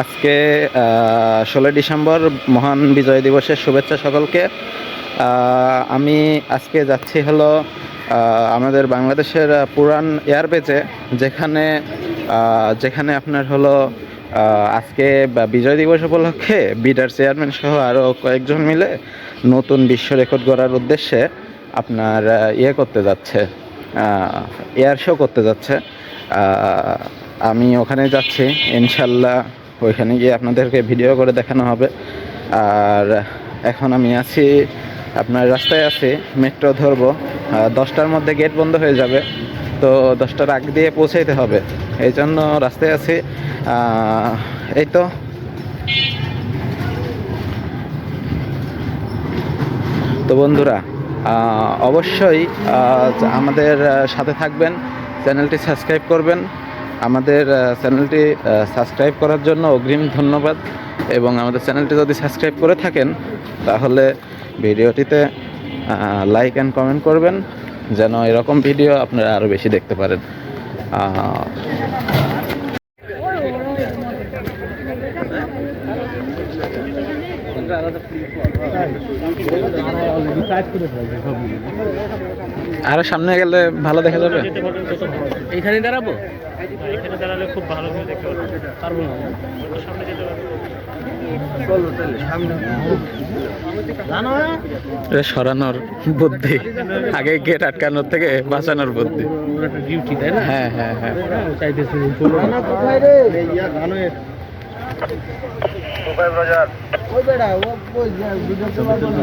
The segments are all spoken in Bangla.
আজকে ষোলোই ডিসেম্বর মহান বিজয় দিবসের শুভেচ্ছা সকলকে। আমি আজকে যাচ্ছি হলো আমাদের বাংলাদেশের পুরান এয়ারবেজে, যেখানে যেখানে আপনার হলো আজকে বিজয় দিবস উপলক্ষে বিডার চেয়ারম্যান সহ আরও কয়েকজন মিলে নতুন বিশ্ব রেকর্ড গড়ার উদ্দেশ্যে আপনার ইয়ে করতে যাচ্ছে এয়ার শো করতে যাচ্ছে। আমি ওখানে যাচ্ছি, ইনশাল্লাহ ওইখানে গিয়ে আপনাদেরকে ভিডিও করে দেখানো হবে। আর এখন আমি আছি, আপনার রাস্তায় আছি মেট্রো ধরবো। দশটার মধ্যে গেট বন্ধ হয়ে যাবে, তো দশটার আগ দিয়ে পৌঁছাইতে হবে। এই জন্য রাস্তায় আছি। এই তো। তো বন্ধুরা অবশ্যই আমাদের সাথে থাকবেন, চ্যানেলটি সাবস্ক্রাইব করবেন। আমাদের চ্যানেলটি সাবস্ক্রাইব করার জন্য অগ্রিম ধন্যবাদ। এবং আমাদের চ্যানেলটি যদি সাবস্ক্রাইব করে থাকেন তাহলে ভিডিওটিতে লাইক অ্যান্ড কমেন্ট করবেন যেন এরকম ভিডিও আপনারা আরও বেশি দেখতে পারেন। আহ, আরও সামনে গেলে ভালো দেখা যাবে? এইখানে দাঁড়াবো? এখানে দাঁড়ালে খুব ভালো করে দেখতে পারব। পারব না। সামনে যেতে পারব। সরানোর বুদ্ধি। আগে গেট আটকানোর থেকে বাঁচানোর বুদ্ধি। ওর একটা ডিউটি তাই না? হ্যাঁ হ্যাঁ হ্যাঁ। চাইতেছে জানা কোথায় রে? জানো ওই বেড়া ও ওই বুঝতে পারব না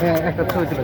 হ্যাঁ একটা ছবি তুলে